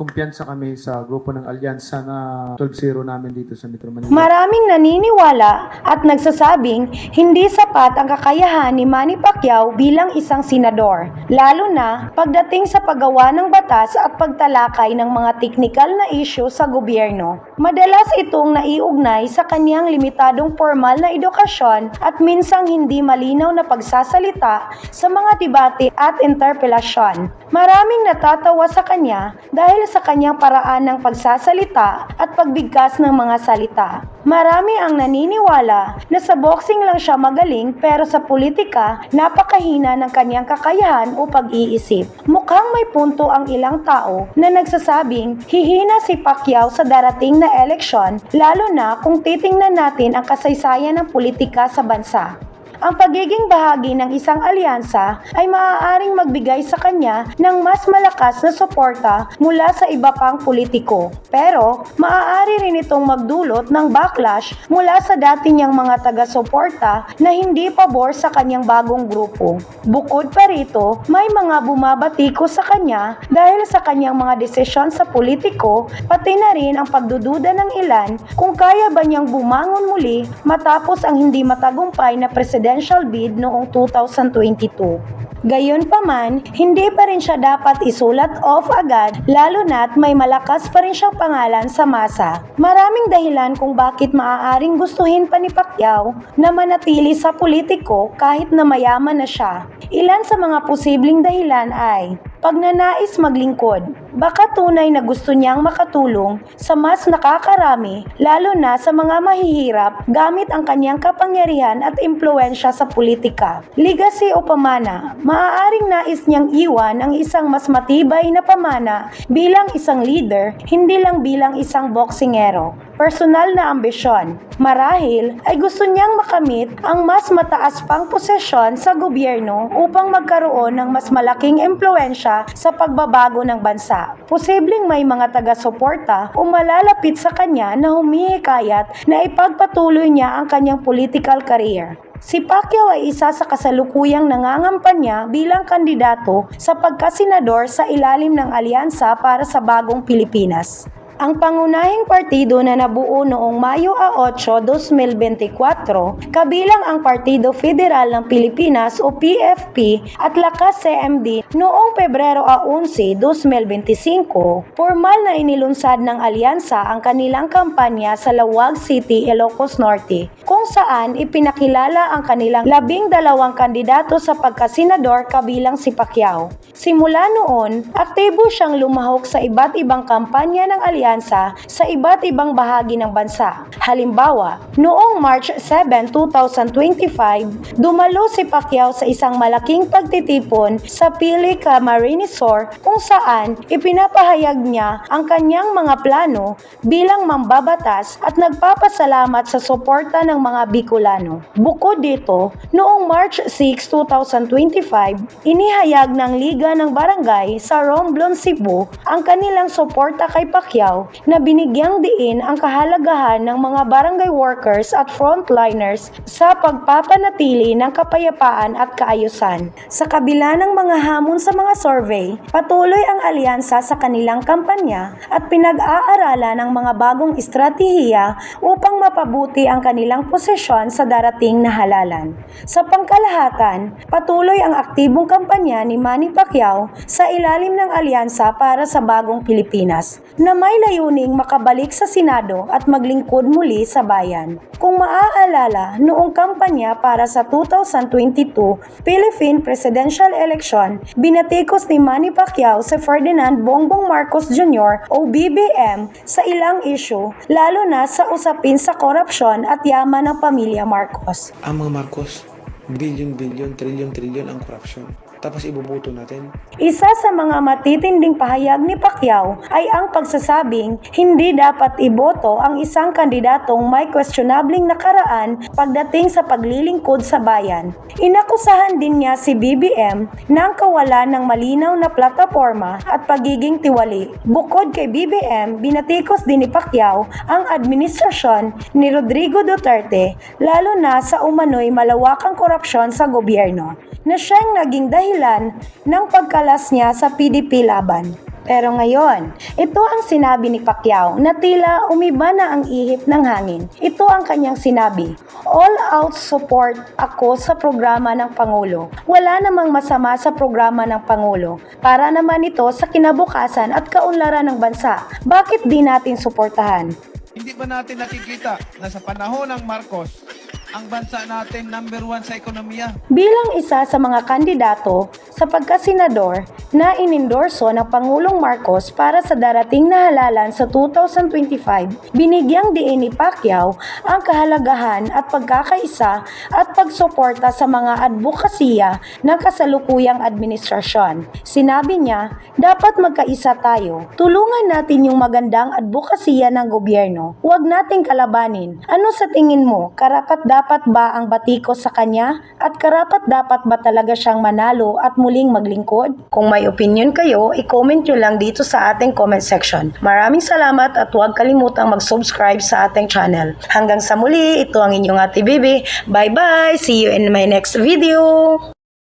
kumpiyansa kami sa grupo ng Alyansa na 12-0 namin dito sa Metro Manila. Maraming naniniwala at nagsasabing hindi sapat ang kakayahan ni Manny Pacquiao bilang isang senador, lalo na pagdating sa paggawa ng batas at pagtalakay ng mga teknikal na issue sa gobyerno. Madalas itong naiugnay sa kanyang limitadong formal na edukasyon at minsang hindi malinaw na pagsasalita sa mga debate at interpelasyon. Maraming natatawa sa kanya dahil sa kanyang paraan ng pagsasalita at pagbigkas ng mga salita. Marami ang naniniwala na sa boxing lang siya magaling pero sa politika napakahina ng kanyang kakayahan o pag-iisip. Mukhang may punto ang ilang tao na nagsasabing hihina si Pacquiao sa darating na eleksyon lalo na kung titingnan natin ang kasaysayan ng politika sa bansa. Ang pagiging bahagi ng isang alyansa ay maaaring magbigay sa kanya ng mas malakas na suporta mula sa iba pang politiko. Pero, maaari rin itong magdulot ng backlash mula sa dati niyang mga taga-suporta na hindi pabor sa kanyang bagong grupo. Bukod pa rito, may mga bumabatiko sa kanya dahil sa kanyang mga desisyon sa politiko, pati na rin ang pagdududa ng ilan kung kaya ba niyang bumangon muli matapos ang hindi matagumpay na presidential bid noong 2022. Gayunpaman, hindi pa rin siya dapat isulat off agad lalo na't may malakas pa rin siyang pangalan sa masa. Maraming dahilan kung bakit maaaring gustuhin pa ni Pacquiao na manatili sa politiko kahit na mayaman na siya. Ilan sa mga posibleng dahilan ay Pagnanais maglingkod, baka tunay na gusto niyang makatulong sa mas nakakarami, lalo na sa mga mahihirap gamit ang kanyang kapangyarihan at impluensya sa politika. Legacy o pamana, maaaring nais niyang iwan ang isang mas matibay na pamana bilang isang leader, hindi lang bilang isang boksingero. Personal na ambisyon, marahil ay gusto niyang makamit ang mas mataas pang posisyon sa gobyerno upang magkaroon ng mas malaking impluensya sa pagbabago ng bansa. Posibleng may mga taga-suporta o malalapit sa kanya na humihikayat na ipagpatuloy niya ang kanyang political career. Si Pacquiao ay isa sa kasalukuyang nangangampanya bilang kandidato sa pagkasenador sa ilalim ng alyansa para sa bagong Pilipinas. Ang pangunahing partido na nabuo noong Mayo 8, 2024, kabilang ang Partido Federal ng Pilipinas o PFP at Lakas CMD noong Pebrero 11, 2025, formal na inilunsad ng alyansa ang kanilang kampanya sa Lawag City, Ilocos Norte, kung saan ipinakilala ang kanilang labing dalawang kandidato sa pagkasenador kabilang si Pacquiao. Simula noon, aktibo siyang lumahok sa iba't ibang kampanya ng alyansa sa iba't ibang bahagi ng bansa. Halimbawa, noong March 7, 2025, dumalo si Pacquiao sa isang malaking pagtitipon sa Pili Camarines Sur kung saan ipinapahayag niya ang kanyang mga plano bilang mambabatas at nagpapasalamat sa suporta ng mga Bicolano. Bukod dito, noong March 6, 2025, inihayag ng Liga ng Barangay sa Romblon, Cebu ang kanilang suporta kay Pacquiao na binigyang diin ang kahalagahan ng mga barangay workers at frontliners sa pagpapanatili ng kapayapaan at kaayusan. Sa kabila ng mga hamon sa mga survey, patuloy ang alyansa sa kanilang kampanya at pinag-aaralan ng mga bagong estratehiya upang mapabuti ang kanilang posisyon sa darating na halalan. Sa pangkalahatan, patuloy ang aktibong kampanya ni Manny Pacquiao sa ilalim ng alyansa para sa bagong Pilipinas na may layuning makabalik sa Senado at maglingkod muli sa bayan. Kung maaalala, noong kampanya para sa 2022 Philippine Presidential Election, binatikos ni Manny Pacquiao si Ferdinand Bongbong Marcos Jr. o BBM sa ilang issue, lalo na sa usapin sa korupsyon at yaman ng pamilya Marcos. ang mga Marcos, billion-billion, trillion-trillion ang corruption. Tapos ibubuto natin. Isa sa mga matitinding pahayag ni Pacquiao ay ang pagsasabing hindi dapat iboto ang isang kandidatong may questionabling nakaraan pagdating sa paglilingkod sa bayan. Inakusahan din niya si BBM ng kawalan ng malinaw na plataforma at pagiging tiwali. Bukod kay BBM, binatikos din ni Pacquiao ang administrasyon ni Rodrigo Duterte lalo na sa umano'y malawakang korupsyon sa gobyerno na siyang naging dahilan ng pagkalas niya sa PDP laban. Pero ngayon, ito ang sinabi ni Pacquiao na tila umiba na ang ihip ng hangin. Ito ang kanyang sinabi, All out support ako sa programa ng Pangulo. Wala namang masama sa programa ng Pangulo. Para naman ito sa kinabukasan at kaunlaran ng bansa. Bakit di natin suportahan? Hindi ba natin nakikita na sa panahon ng Marcos, ang bansa natin number one sa ekonomiya? Bilang isa sa mga kandidato sa pagkasenador na inendorso ng Pangulong Marcos para sa darating na halalan sa 2025, binigyang diin ni Pacquiao ang kahalagahan at pagkakaisa at pagsuporta sa mga advokasya ng kasalukuyang administrasyon. Sinabi niya, dapat magkaisa tayo. Tulungan natin yung magandang advokasya ng gobyerno. Huwag nating kalabanin. Ano sa tingin mo? Karapat dapat ba ang batiko sa kanya? At karapat dapat ba talaga siyang manalo at muling maglingkod? Kung may opinion kayo, i-comment nyo lang dito sa ating comment section. Maraming salamat at huwag kalimutang mag-subscribe sa ating channel. Hanggang sa muli, ito ang inyong Ate Bibi. Bye-bye! See you in my next video!